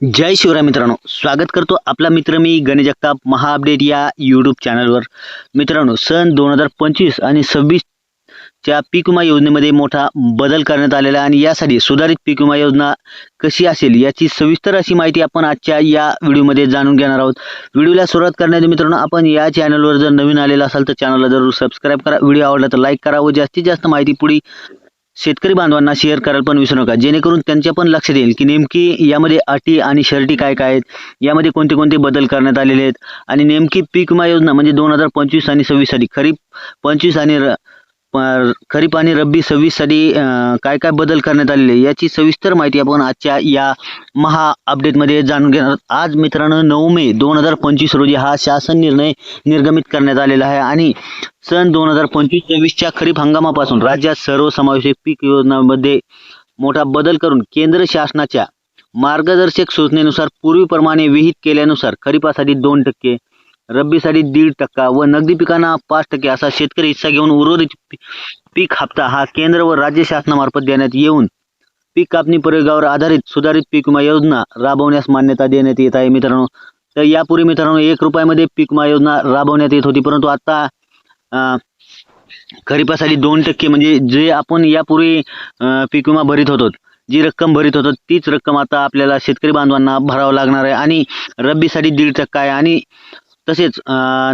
जय शिवराय मित्रांनो. स्वागत करतो आपला मित्र मी गणेश जगताप महा अपडेट या यूट्यूब चॅनलवर मित्रांनो सन दोन हजार पंचवीस आणि सव्वीसच्या पीक विमा योजनेमध्ये मोठा बदल करण्यात आलेला आहे आणि यासाठी सुधारित पीक विमा योजना कशी असेल याची सविस्तर अशी माहिती आपण आजच्या या व्हिडिओमध्ये जाणून घेणार आहोत. व्हिडिओला सुरुवात करण्याआधी मित्रांनो आपण या चॅनलवर जर नवीन आलेला असाल तर चॅनलला जरूर सबस्क्राईब करा. व्हिडिओ आवडला तर लाईक करा व जास्तीत जास्त माहिती पुढे शेतकरी बांधवांना शेअर करायला पण विसरू नका. जेणेकरून त्यांच्या पण लक्षात येईल की नेमकी यामध्ये अटी आणि शर्टी काय काय आहेत यामध्ये कोणते कोणते बदल करण्यात आलेले आहेत आणि नेमकी पीक विमा योजना म्हणजे दोन हजार पंचवीस आणि सव्वीससाठी खरीप पंचवीस आणि र- खरीप आणि रब्बी सव्वीससाठी काय काय बदल करण्यात आलेले याची सविस्तर माहिती आपण आजच्या या महा अपडेटमध्ये जाणून घेणार आज मित्रांनो नऊ मे दोन हजार पंचवीस रोजी हा शासन निर्णय निर्गमित करण्यात आलेला आहे आणि सन दोन हजार पंचवीस सव्वीसच्या खरीप हंगामापासून राज्यात सर्वसमावेशक पीक योजनांमध्ये मोठा बदल करून केंद्र शासनाच्या मार्गदर्शक सूचनेनुसार पूर्वीप्रमाणे विहित केल्यानुसार खरीपासाठी दोन टक्के रब्बीसाठी दीड टक्का व नगदी पिकांना पाच टक्के असा शेतकरी हिस्सा घेऊन उर्वरित पीक हप्ता हा केंद्र व राज्य शासनामार्फत देण्यात येऊन पीक कापणी प्रयोगावर आधारित सुधारित पीक विमा योजना राबवण्यास मान्यता देण्यात येत आहे मित्रांनो. तर यापूर्वी मित्रांनो एक रुपयामध्ये पीक विमा योजना राबवण्यात येत होती. परंतु आता खरीपासाठी दोन टक्के म्हणजे जे आपण यापूर्वी पीक विमा भरीत होतो जी रक्कम भरीत होतो तीच रक्कम आता आपल्याला शेतकरी बांधवांना भरावं लागणार आहे. आणि रब्बीसाठी दीड टक्का आहे. आणि तसेच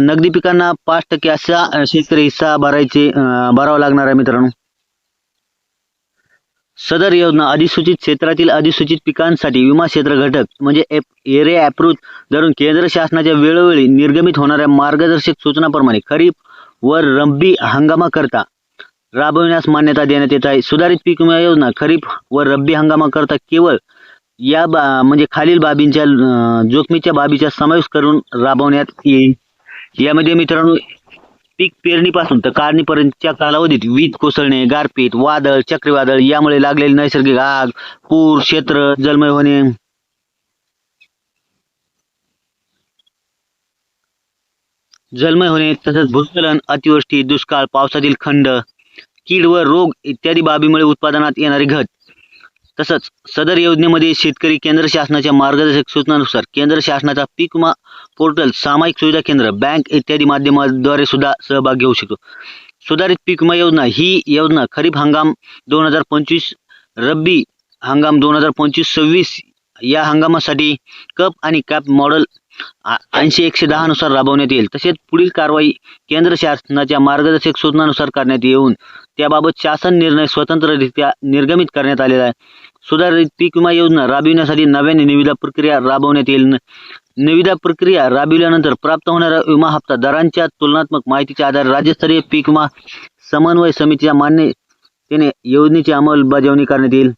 नगदी पिकांना पाच टक्के असा शेतकरी हिस्सा भरायचे भरावा लागणार आहे मित्रांनो. सदर योजना अधिसूचित क्षेत्रातील अधिसूचित पिकांसाठी विमा क्षेत्र घटक म्हणजे एरिया अप्रूव्ह धरून केंद्र शासनाच्या वेळोवेळी निर्गमित होणाऱ्या मार्गदर्शक सूचनाप्रमाणे खरीप व रब्बी हंगामाकरता राबविण्यास मान्यता देण्यात येत आहे. सुधारित पीक विमा योजना खरीप व रब्बी हंगामाकरता केवळ या बा म्हणजे खालील बाबींच्या जोखमीच्या बाबीचा समावेश करून राबवण्यात येईल. यामध्ये मित्रांनो पीक पेरणीपासून तर काढणीपर्यंतच्या कालावधीत वीज कोसळणे गारपीट वादळ चक्रीवादळ यामुळे लागलेली नैसर्गिक आग पूर क्षेत्र जलमय होणे. जलमय होणे तसंच भूस्खलन अतिवृष्टी दुष्काळ पावसातील खंड कीड व रोग इत्यादी बाबीमुळे उत्पादनात येणारी घट. तसंच सदर योजनेमध्ये शेतकरी केंद्र शासनाच्या मार्गदर्शक सूचनानुसार केंद्र शासनाचा पीक विमा पोर्टल सामायिक सुविधा केंद्र बँक इत्यादी माध्यमाद्वारे सुद्धा सहभाग घेऊ शकतो. सुधारित पीक विमा योजना ही योजना खरीप हंगाम दोन हजार पंचवीस रब्बी हंगाम दोन हजार पंचवीस सव्वीस या हंगामासाठी कप आणि कॅप मॉडेल ऐंशी एकशे दहानुसार राबवण्यात येईल. तसेच पुढील कारवाई केंद्र शासनाच्या मार्गदर्शक सूचनानुसार करण्यात येऊन त्याबाबत शासन निर्णय स्वतंत्ररित्या निर्गमित करण्यात आलेला आहे. सुधारित पीक विमा योजना राबविण्यासाठी नव्याने निविदा प्रक्रिया राबवण्यात येईल. निविदा प्रक्रिया राबविल्यानंतर प्राप्त होणारा विमा हप्ता दरांच्या तुलनात्मक माहितीच्या आधारे राज्यस्तरीय पीक विमा समन्वय समितीच्या मान्यतेने योजनेची अंमलबजावणी करण्यात येईल.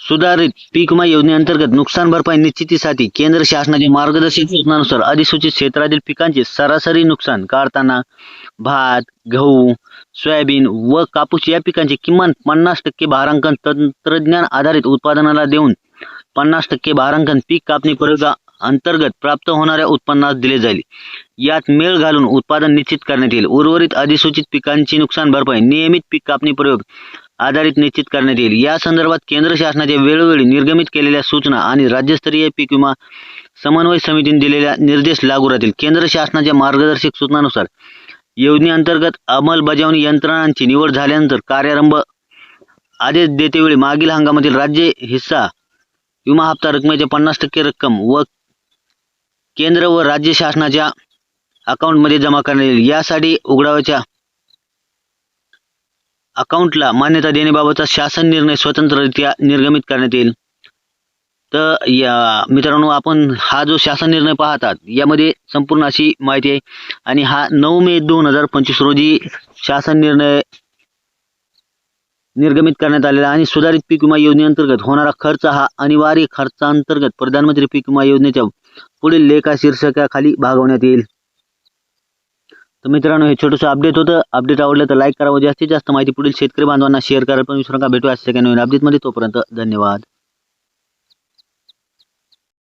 सुधारित पीक विमा योजनेअंतर्गत नुकसान भरपाई निश्चितीसाठी केंद्र शासनाच्या मार्गदर्शक सूचनानुसार अधिसूचित क्षेत्रातील पिकांचे सरासरी नुकसान काढताना भात गहू सोयाबीन व कापूस या पिकांचे किमान पन्नास टक्के भारांकन तंत्रज्ञान आधारित उत्पादनाला देऊन पन्नास टक्के भारांकन पीक कापणी प्रयोगा अंतर्गत प्राप्त होणाऱ्या उत्पन्नास दिले जाईल. यात मेळ घालून उत्पादन निश्चित करण्यात येईल. उर्वरित अधिसूचित पिकांची नुकसान भरपाई नियमित पीक कापणी प्रयोग आधारित निश्चित करण्यात येईल. या संदर्भात केंद्र शासनाच्या वेळोवेळी निर्गमित केलेल्या सूचना आणि राज्यस्तरीय पीक विमा समन्वय समितीने दिलेल्या निर्देश लागू राहतील. केंद्र शासनाच्या मार्गदर्शक सूचनानुसार योजनेअंतर्गत अंमलबजावणी यंत्रणांची निवड झाल्यानंतर कार्यारंभ आदेश देतेवेळी मागील हंगामातील राज्य हिस्सा विमा हप्ता रकमेच्या पन्नास टक्के रक्कम व केंद्र व राज्य शासनाच्या अकाउंटमध्ये जमा करण्यात येईल. यासाठी उघडावाच्या अकाउंटला मान्यता देण्याबाबतचा शासन निर्णय स्वतंत्ररित्या निर्गमित करण्यात येईल. तर या मित्रांनो आपण हा जो शासन निर्णय पाहतात यामध्ये संपूर्ण अशी माहिती आहे. आणि हा नऊ मे दोन हजार पंचवीस रोजी शासन निर्णय निर्गमित करण्यात आलेला आणि सुधारित पीक विमा योजनेअंतर्गत होणारा खर्च हा अनिवार्य खर्चाअंतर्गत प्रधानमंत्री पीक विमा योजनेच्या पुढील लेखा शीर्षकाखाली भागवण्यात येईल. तर मित्रांनो हे छोटंसं अपडेट होतं. अपडेट आवडलं तर लाईक करा व जास्तीत जास्त माहिती पुढील शेतकरी बांधवांना शेअर करायला पण विसरू नका भेटू अशा नवीन अपडेटमध्ये तोपर्यंत धन्यवाद.